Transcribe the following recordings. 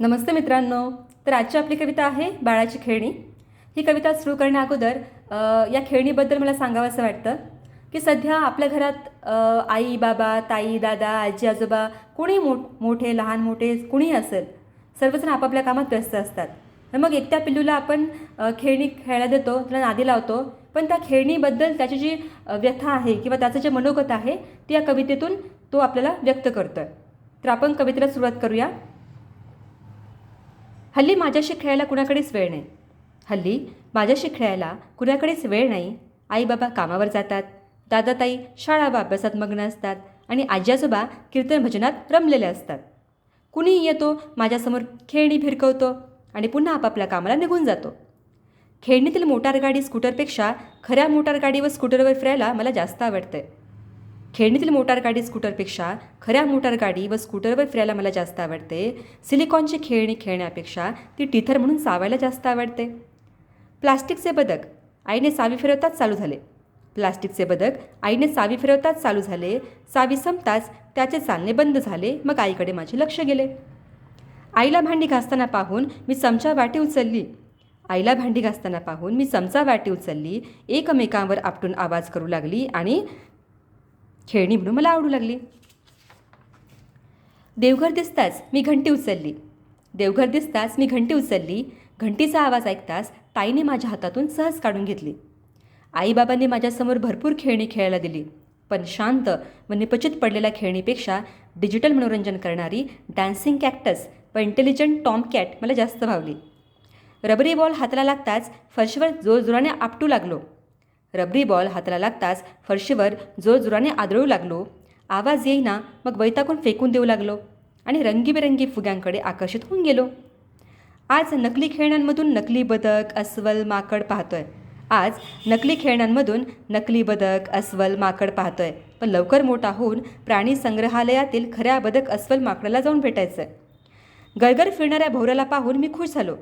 नमस्ते मित्रांनो तर आजची आपली कविता आहे बाळाची खेळणी. ही कविता सुरू करण्याअगोदर या खेळणीबद्दल मला सांगावं असं वाटतं की सध्या आपल्या घरात आई बाबा ताई दादा आजी आजोबा कोणी मो मोठे लहान मोठे कुणीही असेल सर्वजण आपापल्या कामात व्यस्त असतात. तर मग एकट्या पिल्लूला आपण खेळणी खेळायला देतो त्याला नादी लावतो पण त्या खेळणीबद्दल त्याची जी व्यथा आहे किंवा त्याचं जे मनोगत आहे ती या कवितेतून तो आपल्याला व्यक्त करतो आहे तर आपण कवितेला सुरुवात करूया. हल्ली माझ्याशी खेळायला कुणाकडेच वेळ नाही. हल्ली माझ्याशी खेळायला कुणाकडेच वेळ नाही. आई बाबा कामावर जातात. दादा ताई शाळा व अभ्यासात मग्न असतात आणि आजी आजोबा कीर्तन भजनात रमलेले असतात. कुणीही येतो माझ्यासमोर खेळणी भिरकवतो आणि पुन्हा आपापल्या कामाला निघून जातो. खेळणीतील मोटारगाडी स्कूटरपेक्षा खऱ्या मोटारगाडी व स्कूटरवर फिरायला मला जास्त आवडते. खेळणीतील मोटारगाडी स्कूटरपेक्षा खऱ्या मोटारगाडी व स्कूटरवर फिरायला मला जास्त आवडते. सिलिकॉनची खेळणी खेळण्यापेक्षा ती टीथर म्हणून चावायला जास्त आवडते. प्लास्टिकचे बदक आईने सावी फिरवताच चालू झाले. प्लास्टिकचे बदक आईने सावी फिरवताच चालू झाले. सावी संपताच त्याचे चालणे बंद झाले. मग आईकडे माझे लक्ष गेले. आईला भांडी घासताना पाहून मी चमचा वाटी उचलली. आईला भांडी घासताना पाहून मी चमचा वाटी उचलली. एकमेकांवर आपटून आवाज करू लागली आणि खेळणी म्हणून मला आवडू लागली. देवघर दिसताच मी घंटी उचलली. देवघर दिसताच मी घंटी उचलली. घंटीचा आवाज ऐकताच ताईने माझ्या हातातून सहज काढून घेतली. आईबाबांनी माझ्यासमोर भरपूर खेळणी खेळायला दिली. पण शांत व निपचित पडलेल्या खेळणीपेक्षा डिजिटल मनोरंजन करणारी डान्सिंग कॅक्टस व इंटेलिजंट टॉम कॅट मला जास्त भावली. रबरी बॉल हाताला लागताच फरशीवर जोरजोराने आपटू लागलो. रबरी बॉल हाताला लागताच फरशीवर जोरजोराने आदळू लागलो. आवाज येईना मग वैतागून फेकून देऊ लागलो आणि रंगीबेरंगी फुग्यांकडे आकर्षित होऊन गेलो. आज नकली खेळण्यांमधून नकली बदक अस्वल माकड पाहतोय. आज नकली खेळण्यांमधून नकली बदक अस्वल माकड पाहतोय. पण लवकर मोठा होऊन प्राणी संग्रहालयातील खऱ्या बदक अस्वल माकडाला जाऊन भेटायचं आहे गरगर फिरणाऱ्या भोवऱ्याला पाहून मी खुश झालो.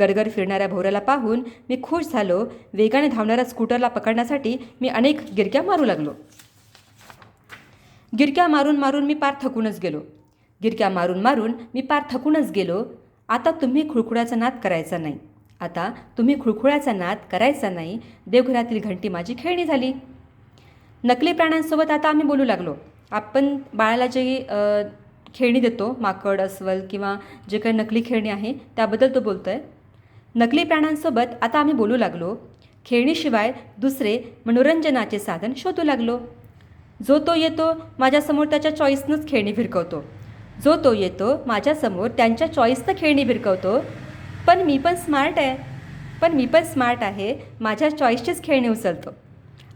गरगर फिरणाऱ्या भोवऱ्याला पाहून मी खुश झालो. वेगाने धावणाऱ्या स्कूटरला पकडण्यासाठी मी अनेक गिरक्या मारू लागलो. गिरक्या मारून मारून मी पार थकूनच गेलो. गिरक्या मारून मारून मी पार थकूनच गेलो. आता तुम्ही खुळखुळ्याचा नाद करायचा नाही. आता तुम्ही खुळखुळ्याचा नाद करायचा नाही. देवघरातील घंटी माझी खेळणी झाली. नकली प्राण्यांसोबत आता आम्ही बोलू लागलो. आपण बाळाला जे खेळणी देतो माकड अस्वल किंवा जे काही नकली खेळणी आहे त्याबद्दल तो बोलतो आहे नकली प्राण्यांसोबत आता आम्ही बोलू लागलो. खेळणीशिवाय दुसरे मनोरंजनाचे साधन शोधू लागलो. जो तो येतो माझ्यासमोर त्याच्या चॉईसनंच खेळणी भिरकवतो. जो तो येतो माझ्यासमोर त्यांच्या चॉईसनं खेळणी भिरकवतो. पण मी पण स्मार्ट आहे. पण मी पण स्मार्ट आहे माझ्या चॉईसचीच खेळणी उचलतो.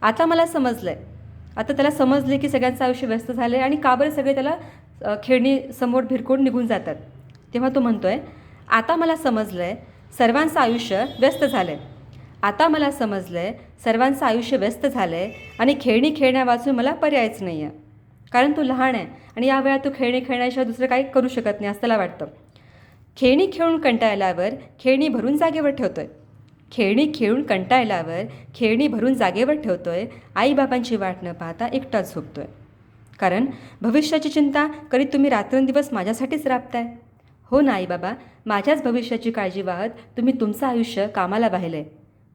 आता मला समजलं आहे आता त्याला समजले की सगळ्यांचं आयुष्य व्यस्त झालं आहे आणि का बरं सगळे त्याला खेळणी समोर भिरकून निघून जातात. तेव्हा तो म्हणतो आहे आता मला समजलं आहे सर्वांचं आयुष्य व्यस्त झालं आहे आता मला समजलं आहे सर्वांचं आयुष्य व्यस्त झालं आहे आणि खेळणी खेळण्या वाचून मला पर्यायच नाही आहे कारण तू लहान आहे आणि या वेळात तू खेळणी खेळण्याशिवाय दुसरं काही करू शकत नाही असं त्याला वाटतं. खेळणी खेळून कंटाळल्यावर खेळणी भरून जागेवर ठेवतो आहे खेळणी खेळून कंटाळल्यावर खेळणी भरून जागेवर ठेवतो आहे आईबाबांची वाट न पाहता एकटाच आहे कारण भविष्याची चिंता करीत तुम्ही रात्रंदिवस माझ्यासाठीच राबताय. हो ना आई बाबा माझ्याच भविष्याची काळजी वाहत तुम्ही तुमचं आयुष्य कामाला वाहिलं आहे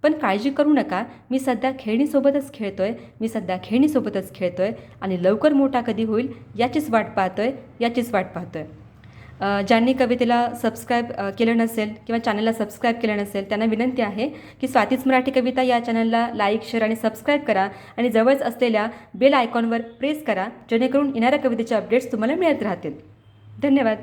पण काळजी करू नका. मी सध्या खेळणीसोबतच खेळतो आहे मी सध्या खेळणीसोबतच खेळतो आहे आणि लवकर मोठा कधी होईल याचीच वाट पाहतो आहे याचीच वाट पाहतो आहे ज्यांनी कवितेला सबस्क्राईब केलं नसेल किंवा चॅनलला सबस्क्राईब केलं नसेल त्यांना विनंती आहे की स्वातीच मराठी कविता या चॅनलला लाईक शेअर आणि सबस्क्राईब करा. आणि जवळच असलेल्या बेल आयकॉनवर प्रेस करा जेणेकरून येणाऱ्या कवितेचे अपडेट्स तुम्हाला मिळत राहतील. धन्यवाद.